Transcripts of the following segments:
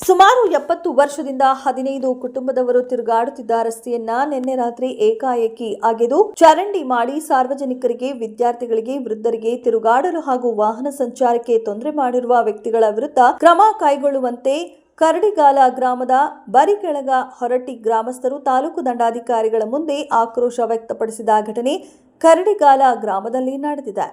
ಸುಮಾರು ಎಪ್ಪತ್ತು ವರ್ಷದಿಂದ ಹದಿನೈದು ಕುಟುಂಬದವರು ತಿರುಗಾಡುತ್ತಿದ್ದ ರಸ್ತೆಯನ್ನ ನಿನ್ನೆ ರಾತ್ರಿ ಏಕಾಏಕಿ ಅಗೆದು ಚರಂಡಿ ಮಾಡಿ ಸಾರ್ವಜನಿಕರಿಗೆ, ವಿದ್ಯಾರ್ಥಿಗಳಿಗೆ, ವೃದ್ಧರಿಗೆ ತಿರುಗಾಡಲು ಹಾಗೂ ವಾಹನ ಸಂಚಾರಕ್ಕೆ ತೊಂದರೆ ಮಾಡಿರುವ ವ್ಯಕ್ತಿಗಳ ವಿರುದ್ಧ ಕ್ರಮ ಕೈಗೊಳ್ಳುವಂತೆ ಕರಡಿಗಾಲ ಗ್ರಾಮದ ಬರಿಕೆಳಗ ಹೊರಟಿ ಗ್ರಾಮಸ್ಥರು ತಾಲೂಕು ದಂಡಾಧಿಕಾರಿಗಳ ಮುಂದೆ ಆಕ್ರೋಶ ವ್ಯಕ್ತಪಡಿಸಿದ ಘಟನೆ ಕರಡಿಗಾಲ ಗ್ರಾಮದಲ್ಲಿ ನಡೆದಿದೆ.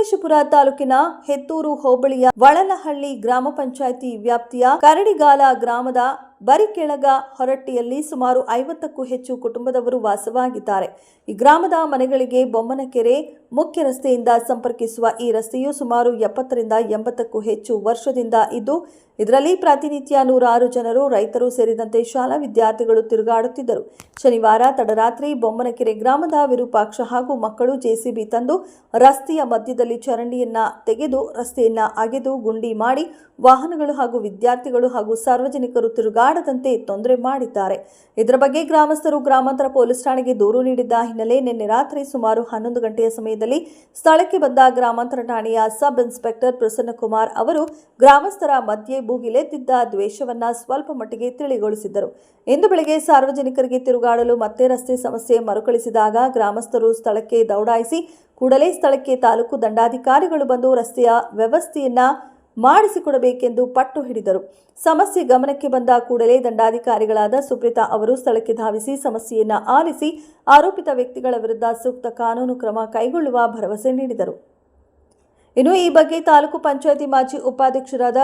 ಸಕಲೇಶಪುರ ತಾಲೂಕಿನ ಹೆತ್ತೂರು ಹೋಬಳಿಯ ವಳನಹಳ್ಳಿ ಗ್ರಾಮ ಪಂಚಾಯಿತಿ ವ್ಯಾಪ್ತಿಯ ಕರಡಿಗಾಲ ಗ್ರಾಮದ ಬರಿಕೆಳಗ ಹೊರಟ್ಟಿಯಲ್ಲಿ ಸುಮಾರು ಐವತ್ತಕ್ಕೂ ಹೆಚ್ಚು ಕುಟುಂಬದವರು ವಾಸವಾಗಿದ್ದಾರೆ. ಈ ಗ್ರಾಮದ ಮನೆಗಳಿಗೆ ಬೊಮ್ಮನಕೆರೆ ಮುಖ್ಯ ರಸ್ತೆಯಿಂದ ಸಂಪರ್ಕಿಸುವ ಈ ರಸ್ತೆಯು ಸುಮಾರು ಎಪ್ಪತ್ತರಿಂದ ಎಂಬತ್ತಕ್ಕೂ ಹೆಚ್ಚು ವರ್ಷದಿಂದ ಇದ್ದು, ಇದರಲ್ಲಿ ಪ್ರತಿನಿತ್ಯ ನೂರಾರು ಜನರು ರೈತರು ಸೇರಿದಂತೆ ಶಾಲಾ ವಿದ್ಯಾರ್ಥಿಗಳು ತಿರುಗಾಡುತ್ತಿದ್ದರು. ಶನಿವಾರ ತಡರಾತ್ರಿ ಬೊಮ್ಮನಕೆರೆ ಗ್ರಾಮದ ವಿರೂಪಾಕ್ಷ ಹಾಗೂ ಮಕ್ಕಳು ಜೆಸಿಬಿ ತಂದು ರಸ್ತೆಯ ಮಧ್ಯದಲ್ಲಿ ಚರಂಡಿಯನ್ನ ತೆಗೆದು, ರಸ್ತೆಯನ್ನ ಅಗೆದು, ಗುಂಡಿ ಮಾಡಿ ವಾಹನಗಳು ಹಾಗೂ ವಿದ್ಯಾರ್ಥಿಗಳು ಹಾಗೂ ಸಾರ್ವಜನಿಕರು ತಿರುಗಾಡದಂತೆ ತೊಂದರೆ ಮಾಡಿದ್ದಾರೆ. ಇದರ ಬಗ್ಗೆ ಗ್ರಾಮಸ್ಥರು ಗ್ರಾಮಾಂತರ ಪೊಲೀಸ್ ಠಾಣೆಗೆ ದೂರು ನೀಡಿದ್ದ ಹಿನ್ನೆಲೆ ನಿನ್ನೆ ರಾತ್ರಿ ಸುಮಾರು ಹನ್ನೊಂದು ಗಂಟೆಯ ಸಮಯದಲ್ಲಿ ಸ್ಥಳಕ್ಕೆ ಬಂದ ಗ್ರಾಮಾಂತರ ಠಾಣೆಯ ಸಬ್ ಇನ್ಸ್ಪೆಕ್ಟರ್ ಪ್ರಸನ್ನಕುಮಾರ್ ಅವರು ಗ್ರಾಮಸ್ಥರ ಮಧ್ಯೆ ಭೂಗಿಲೆದ್ದಿದ್ದ ದ್ವೇಷವನ್ನ ಸ್ವಲ್ಪ ಮಟ್ಟಿಗೆ ತಿಳಿಗೊಳಿಸಿದ್ದರು. ಇಂದು ಬೆಳಗ್ಗೆ ಸಾರ್ವಜನಿಕರಿಗೆ ತಿರುಗಾಡಲು ಮತ್ತೆ ರಸ್ತೆ ಸಮಸ್ಯೆ ಮರುಕಳಿಸಿದಾಗ ಗ್ರಾಮಸ್ಥರು ಸ್ಥಳಕ್ಕೆ ದೌಡಾಯಿಸಿ ಕೂಡಲೇ ಸ್ಥಳಕ್ಕೆ ತಾಲೂಕು ದಂಡಾಧಿಕಾರಿಗಳು ಬಂದು ರಸ್ತೆಯ ವ್ಯವಸ್ಥೆಯನ್ನ ಮಾಡಿಸಿಕೊಡಬೇಕೆಂದು ಪಟ್ಟು ಹಿಡಿದರು. ಸಮಸ್ಯೆ ಗಮನಕ್ಕೆ ಬಂದ ಕೂಡಲೇ ದಂಡಾಧಿಕಾರಿಗಳಾದ ಸುಪ್ರೀತಾ ಅವರು ಸ್ಥಳಕ್ಕೆ ಧಾವಿಸಿ ಸಮಸ್ಯೆಯನ್ನು ಆಲಿಸಿ ಆರೋಪಿತ ವ್ಯಕ್ತಿಗಳ ವಿರುದ್ಧ ಸೂಕ್ತ ಕಾನೂನು ಕ್ರಮ ಕೈಗೊಳ್ಳುವ ಭರವಸೆ ನೀಡಿದರು. ಇನ್ನು ಈ ಬಗ್ಗೆ ತಾಲೂಕು ಪಂಚಾಯಿತಿ ಮಾಜಿ ಉಪಾಧ್ಯಕ್ಷರಾದ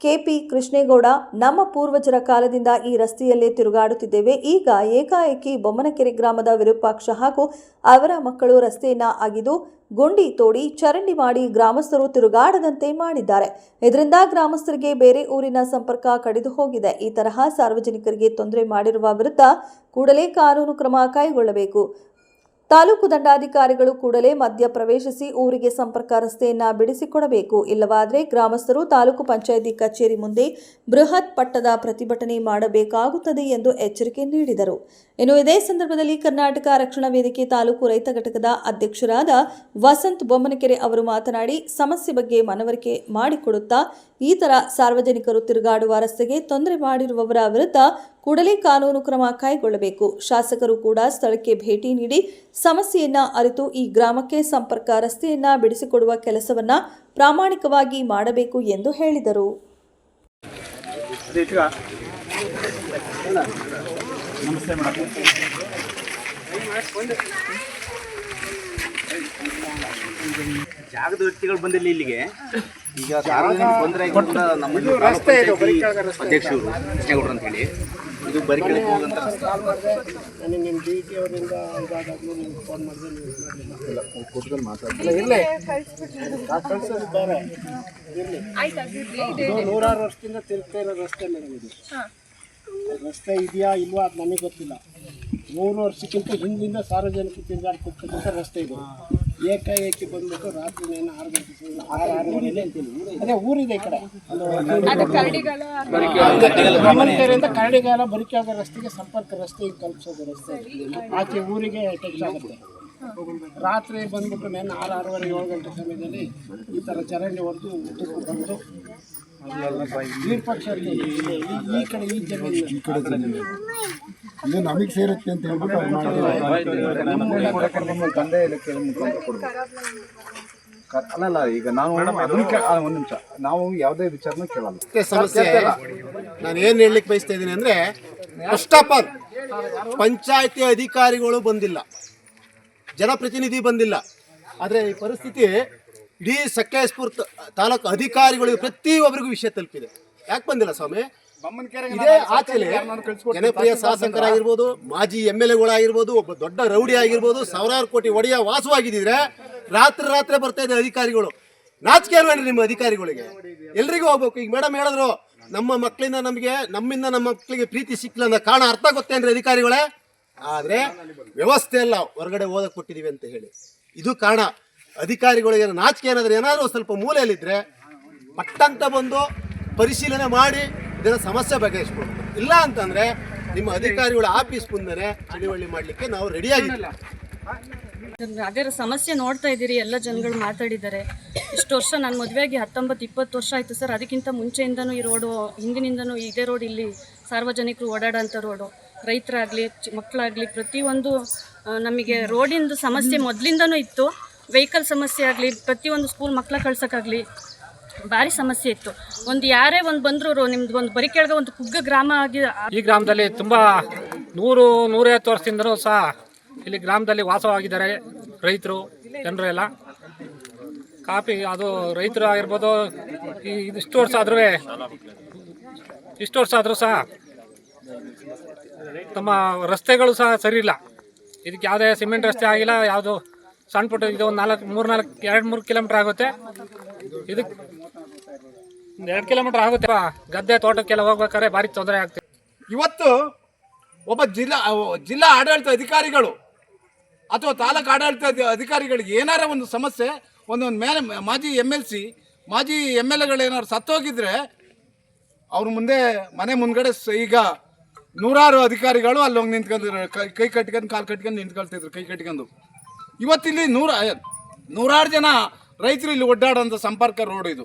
ಕೆಪಿ ಕೃಷ್ಣೇಗೌಡ, ನಮ್ಮ ಪೂರ್ವಜರ ಕಾಲದಿಂದ ಈ ರಸ್ತೆಯಲ್ಲೇ ತಿರುಗಾಡುತ್ತಿದ್ದೇವೆ. ಈಗ ಏಕಾಏಕಿ ಬೊಮ್ಮನಕೆರೆ ಗ್ರಾಮದ ವಿರೂಪಾಕ್ಷ ಹಾಗೂ ಅವರ ಮಕ್ಕಳು ರಸ್ತೆಯನ್ನ ಅಗಿದು ಗುಂಡಿ ತೋಡಿ ಚರಂಡಿ ಮಾಡಿ ಗ್ರಾಮಸ್ಥರು ತಿರುಗಾಡದಂತೆ ಮಾಡಿದ್ದಾರೆ. ಇದರಿಂದ ಗ್ರಾಮಸ್ಥರಿಗೆ ಬೇರೆ ಊರಿನ ಸಂಪರ್ಕ ಕಡಿದು ಹೋಗಿದೆ. ಈ ತರಹ ಸಾರ್ವಜನಿಕರಿಗೆ ತೊಂದರೆ ಮಾಡಿರುವ ವಿರುದ್ಧ ಕೂಡಲೇ ಕಾನೂನು ಕ್ರಮ ಕೈಗೊಳ್ಳಬೇಕು. ತಾಲೂಕು ದಂಡಾಧಿಕಾರಿಗಳು ಕೂಡಲೇ ಮಧ್ಯ ಪ್ರವೇಶಿಸಿ ಊರಿಗೆ ಸಂಪರ್ಕ ರಸ್ತೆಯನ್ನು ಬಿಡಿಸಿಕೊಡಬೇಕು. ಇಲ್ಲವಾದರೆ ಗ್ರಾಮಸ್ಥರು ತಾಲೂಕು ಪಂಚಾಯಿತಿ ಕಚೇರಿ ಮುಂದೆ ಬೃಹತ್ ಪಟ್ಟದ ಪ್ರತಿಭಟನೆ ಮಾಡಬೇಕಾಗುತ್ತದೆ ಎಂದು ಎಚ್ಚರಿಕೆ ನೀಡಿದರು. ಇನ್ನು ಇದೇ ಸಂದರ್ಭದಲ್ಲಿ ಕರ್ನಾಟಕ ರಕ್ಷಣಾ ವೇದಿಕೆ ತಾಲೂಕು ರೈತ ಘಟಕದ ಅಧ್ಯಕ್ಷರಾದ ವಸಂತ್ ಬೊಮ್ಮನಕೆರೆ ಅವರು ಮಾತನಾಡಿ, ಸಮಸ್ಯೆ ಬಗ್ಗೆ ಮನವರಿಕೆ ಮಾಡಿಕೊಡುತ್ತಾ ಈ ತರ ಸಾರ್ವಜನಿಕರು ತಿರುಗಾಡುವ ರಸ್ತೆಗೆ ತೊಂದರೆ ಮಾಡಿರುವವರ ವಿರುದ್ಧ ಕೂಡಲೇ ಕಾನೂನು ಕ್ರಮ ಕೈಗೊಳ್ಳಬೇಕು. ಶಾಸಕರು ಕೂಡ ಸ್ಥಳಕ್ಕೆ ಭೇಟಿ ನೀಡಿ ಸಮಸ್ಯೆಯನ್ನ ಅರಿತು ಈ ಗ್ರಾಮಕ್ಕೆ ಸಂಪರ್ಕ ರಸ್ತೆಯನ್ನ ಬಿಡಿಸಿಕೊಡುವ ಕೆಲಸವನ್ನ ಪ್ರಾಮಾಣಿಕವಾಗಿ ಮಾಡಬೇಕು ಎಂದು ಹೇಳಿದರು. ಜಾಗದ ವ್ಯಕ್ತಿಗಳು ಬಂದಿಲ್ಲ ಇಲ್ಲಿಗೆ. ಈಗ ಸಾರ್ವಜನಿಕ ತೊಂದರೆ ನಮ್ಮ ರಸ್ತೆ ಅಧ್ಯಕ್ಷರು ಕೃಷ್ಣೇಗೌಡರು ಅಂತ ಹೇಳಿ ಇದು ಬರಿಕೆಳೆ ರಸ್ತೆ. ನನಗೆ ನಿಮ್ಮ ಡಿ ಟಿ ಅವರಿಂದ ಇದಾದಾಗಲೂ ನಿಮ್ಗೆ ಫೋನ್ ಮಾಡಿದ್ರೆ ನೀವು ಕೂತ್ಕೊಂಡು ಮಾತಾಡ್ತಿಲ್ಲ ಇರಲಿ. ಕಳ್ಸೋದು ಬೇರೆ ಇರಲಿ. ಇದು ನೂರಾರು ವರ್ಷದಿಂದ ತಿರುಗ್ತಾ ಇರೋ ರಸ್ತೆ ಮೇಡಮ್ ಇದು. ರಸ್ತೆ ಇದೆಯಾ ಇಲ್ವಾ ಅದು ನನಗೆ ಗೊತ್ತಿಲ್ಲ. ಮೂರು ವರ್ಷಕ್ಕಿಂತ ಹಿಂದಿಂದ ಸಾರ್ವಜನಿಕ ತಿರುಗಾಡ್ತಿರ್ತಕ್ಕಂಥ ರಸ್ತೆ ಇದು. ಏಕಾಏಕಿ ಬಂದ್ಬಿಟ್ಟು ರಾತ್ರಿ ನೇನು ಆರು ಗಂಟೆ ಆರು ಅದೇ ಊರಿದೆ ಈ ಕಡೆ. ಕರಡಿಗಾಲ. ಕರಡಿಗಾಲ. ಬರಿಕಾದ ರಸ್ತೆಗೆ ಸಂಪರ್ಕ ರಸ್ತೆ ಕಲ್ಪಿಸೋದು ರಸ್ತೆ. ಆಚೆ ಊರಿಗೆ ಟಚ್ ಆಗುತ್ತೆ. ರಾತ್ರಿ ಬಂದ್ಬಿಟ್ಟು ನೆನ್ನೆ ಆರು ಆರೂವರೆ ಏಳು ಗಂಟೆ ಸಮಯದಲ್ಲಿ ಈ ಥರ ಚರಂಡಿ ಹೊಡೆದು ಉದ್ದಕ್ಕೂ ಬಂದು ನೀರು ಪಕ್ಷ ಈ ಕಡೆ ಈ ಜಮೀನು ಇದು ನಮಗೆ ಸೇರುತ್ತೆ ಅಂತ ಹೇಳ್ಬಿಟ್ಟು ಅವ್ರು ಮಾಡಿದ್ರು. ನಮ್ಮ ತಂದೆ ಮುಖಾಂತರ ಕೊಡ್ಬೇಕು. ಅಲ್ಲಲ್ಲ ಈಗ ನಾವು ಅದನ್ನ ಒಂದು ನಿಮಿಷ. ನಾವು ಯಾವುದೇ ವಿಚಾರನೂ ಕೇಳಲ್ಲ. ಸಮಸ್ಯೆ. ನಾನು ಏನು ಹೇಳಲಿಕ್ಕೆ ಬಯಸ್ತಾ ಇದ್ದೀನಿ ಅಂದರೆ ಫಸ್ಟ್ ಆಫ್ ಆಲ್ ಪಂಚಾಯತಿ ಅಧಿಕಾರಿಗಳು ಬಂದಿಲ್ಲ. ಜನಪ್ರತಿನಿಧಿ ಬಂದಿಲ್ಲ. ಆದರೆ ಈ ಪರಿಸ್ಥಿತಿ ಇಡೀ ಸಕಲೇಶ್ಪುರ ತಾಲೂಕು ಅಧಿಕಾರಿಗಳಿಗೆ ಪ್ರತಿಯೊಬ್ಬರಿಗೂ ವಿಷಯ ತಲುಪಿದೆ. ಯಾಕೆ ಬಂದಿಲ್ಲ ಸ್ವಾಮಿ? ಇದೇ ಆಚೆಲೆ ಜನಪ್ರಿಯ ಶಾಸಕರಾಗಿರ್ಬೋದು ಮಾಜಿ ಎಂ ಎಲ್ ಎಗಳಾಗಿರ್ಬೋದು ಒಬ್ಬ ದೊಡ್ಡ ರೌಡಿ ಆಗಿರ್ಬೋದು ಸಾವಿರಾರು ಕೋಟಿ ಒಡೆಯ ವಾಸವಾಗಿದ್ದಿದ್ರೆ ರಾತ್ರಿ ರಾತ್ರಿ ಬರ್ತಾ ಇದೆ ಅಧಿಕಾರಿಗಳು. ನಾಚಿಕೆ ಅಲ್ವೇನ್ರಿ ನಿಮ್ಮ ಅಧಿಕಾರಿಗಳಿಗೆ? ಎಲ್ರಿಗೂ ಹೋಗ್ಬೇಕು ಈಗ ಮೇಡಮ್ ಹೇಳಿದ್ರು ನಮ್ಮ ಮಕ್ಕಳಿಂದ ನಮಗೆ ನಮ್ಮಿಂದ ನಮ್ಮ ಮಕ್ಕಳಿಗೆ ಪ್ರೀತಿ ಸಿಕ್ಕಿಲ್ಲ ಅನ್ನೋ ಕಾರಣ ಅರ್ಥ ಗೊತ್ತೇನ್ರಿ ಅಧಿಕಾರಿಗಳೇ? ಆದ್ರೆ ವ್ಯವಸ್ಥೆ ಎಲ್ಲ ಹೊರಗಡೆ ಓದಕ್ಕೆ ಕೊಟ್ಟಿದೀವಿ ಅಂತ ಹೇಳಿ. ಇದು ಕಾರಣ. ಅಧಿಕಾರಿಗಳಿಗೆ ನಾಚಿಕೆ ಏನಾದ್ರೆ ಏನಾದರೂ ಸ್ವಲ್ಪ ಮೂಲೆಯಲ್ಲಿದ್ರೆ ಪಟ್ಟಂತ ಬಂದು ಪರಿಶೀಲನೆ ಮಾಡಿ ಇದನ್ನ ಸಮಸ್ಯೆ ಬಗೆಹರಿಸ್ಕೊಡ್ಬೇಕು ಇಲ್ಲ ಅಂತಂದ್ರೆ ನಿಮ್ಮ ಅಧಿಕಾರಿಗಳ ಆಫೀಸ್ ಮುಂದೆ ಚಳುವಳಿ ಮಾಡ್ಲಿಕ್ಕೆ ನಾವು ರೆಡಿಯಾಗಿಲ್ಲ ಅದರ ಸಮಸ್ಯೆ ನೋಡ್ತಾ ಇದ್ದೀರಿ, ಎಲ್ಲ ಜನಗಳು ಮಾತಾಡಿದ್ದಾರೆ. ಇಷ್ಟು ವರ್ಷ ನಾನು ಮದುವೆಯಾಗಿ ಹತ್ತೊಂಬತ್ತು, ಇಪ್ಪತ್ತು ವರ್ಷ ಆಯಿತು ಸರ್. ಅದಕ್ಕಿಂತ ಮುಂಚೆಯಿಂದನೂ ಈ ರೋಡು ಹಿಂದಿನಿಂದನೂ ಇದೇ ರೋಡ್ ಇಲ್ಲಿ ಸಾರ್ವಜನಿಕರು ಓಡಾಡೋಂಥ ರೋಡು ರೈತರಾಗಲಿ ಮಕ್ಕಳಾಗಲಿ ಪ್ರತಿಯೊಂದು ನಮಗೆ ರೋಡಿಂದು ಸಮಸ್ಯೆ ಮೊದಲಿಂದನೂ ಇತ್ತು. ವೆಹಿಕಲ್ ಸಮಸ್ಯೆ ಆಗಲಿ, ಪ್ರತಿಯೊಂದು ಸ್ಕೂಲ್ ಮಕ್ಕಳ ಕಳ್ಸೋಕ್ಕಾಗಲಿ ಭಾರಿ ಸಮಸ್ಯೆ ಇತ್ತು. ಒಂದು ಯಾರೇ ಒಂದು ಬಂದರೂ ನಿಮ್ದು ಒಂದು ಬರಿ ಕೆಳಗೆ ಒಂದು ಕುಗ್ಗ ಗ್ರಾಮ ಆಗಿ ಈ ಗ್ರಾಮದಲ್ಲಿ ತುಂಬ ನೂರು, ನೂರೈವತ್ತು ವರ್ಷದಿಂದಲೂ ಸಹ ಇಲ್ಲಿ ಗ್ರಾಮದಲ್ಲಿ ವಾಸವಾಗಿದ್ದಾರೆ ರೈತರು ಜನರು ಎಲ್ಲ ಕಾಫಿ, ಅದು ರೈತರು ಆಗಿರ್ಬೋದು, ಈ ಇದಿಷ್ಟು ವರ್ಷ ಆದ್ರೂ ಇಷ್ಟು ವರ್ಷ ಆದರೂ ಸಹ ತಮ್ಮ ರಸ್ತೆಗಳು ಸಹ ಸರಿ ಇಲ್ಲ. ಇದಕ್ಕೆ ಯಾವುದೇ ಸಿಮೆಂಟ್ ರಸ್ತೆ ಆಗಿಲ್ಲ, ಯಾವುದು ಸಣ್ಣ ಪುಟ್ಟ ಇದು ಒಂದು ನಾಲ್ಕು, ಮೂರು ನಾಲ್ಕು, ಎರಡು, ಮೂರು ಕಿಲೋಮೀಟ್ರ್ ಆಗುತ್ತೆ. ಇದಕ್ಕೆ ಎರಡು ಕಿಲೋಮೀಟರ್ ಆಗುತ್ತೆ. ಗದ್ದೆ ತೋಟಕ್ಕೆಲ್ಲ ಹೋಗ್ಬೇಕಾದ್ರೆ ಭಾರಿ ತೊಂದರೆ ಆಗ್ತದೆ. ಇವತ್ತು ಒಬ್ಬ ಜಿಲ್ಲಾ ಜಿಲ್ಲಾ ಆಡಳಿತ ಅಧಿಕಾರಿಗಳು ಅಥವಾ ತಾಲೂಕು ಆಡಳಿತ ಅಧಿಕಾರಿಗಳಿಗೆ ಏನಾರ ಒಂದು ಸಮಸ್ಯೆ, ಒಂದೊಂದು ಮೇಲೆ ಮಾಜಿ ಎಂ ಎಲ್ ಸಿ, ಮಾಜಿ ಎಂ ಎಲ್ ಎಗಳು ಏನಾದ್ರು ಸತ್ತೋಗಿದ್ರೆ ಅವ್ರ ಮುಂದೆ ಮನೆ ಮುಂದ್ಗಡೆ ಈಗ ನೂರಾರು ಅಧಿಕಾರಿಗಳು ಅಲ್ಲಿ ಹೋಗಿ ನಿಂತ್ಕೊಂಡಿದ್ರು ಕೈ ಕೈ ಕಟ್ಕೊಂಡು ಕಾಲು ಕಟ್ಕೊಂಡು ನಿಂತ್ಕೊಳ್ತಿದ್ರು, ಕೈ ಕಟ್ಕೊಂಡು. ಇವತ್ತಿಲ್ಲಿ ನೂರ ನೂರಾರು ಜನ ರೈತರು ಇಲ್ಲಿ ಒಡ್ಡಾಡೋಂಥ ಸಂಪರ್ಕ ರೋಡ್ ಇದು.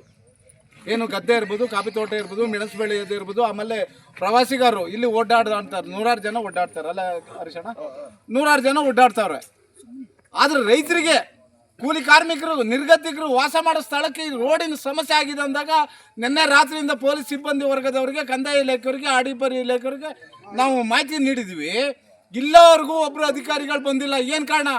ಏನು ಗದ್ದೆ ಇರ್ಬೋದು ಕಾಫಿ ತೋಟ ಇರ್ಬೋದು ಮೆಣಸು ಬೆಳೆಯೋದು ಇರ್ಬೋದು ಆಮೇಲೆ ಪ್ರವಾಸಿಗರು ಇಲ್ಲಿ ಓಡಾಡ್ತಾರೆ ನೂರಾರು ಜನ ಓಡಾಡ್ತಾರೆ. ಅಲ್ಲ ಹರಿಶಣ ನೂರಾರು ಜನ ಓಡಾಡ್ತಾವ್ರೆ. ಆದ್ರೆ ರೈತರಿಗೆ ಕೂಲಿ ಕಾರ್ಮಿಕರು ನಿರ್ಗತಿಕರು ವಾಸ ಮಾಡೋ ಸ್ಥಳಕ್ಕೆ ಈ ರೋಡಿನ ಸಮಸ್ಯೆ ಆಗಿದೆ ಅಂದಾಗ ನಿನ್ನೆ ರಾತ್ರಿಯಿಂದ ಪೊಲೀಸ್ ಸಿಬ್ಬಂದಿ ವರ್ಗದವರಿಗೆ ಕಂದಾಯ ಇಲಾಖೆಯವರಿಗೆ ಆಡಿಪರಿ ಇಲಾಖೆಯವರಿಗೆ ನಾವು ಮಾಹಿತಿ ನೀಡಿದ್ವಿ. ಇಲ್ಲವರೆಗೂ ಒಬ್ಬರು ಅಧಿಕಾರಿಗಳು ಬಂದಿಲ್ಲ. ಏನು ಕಾರಣ?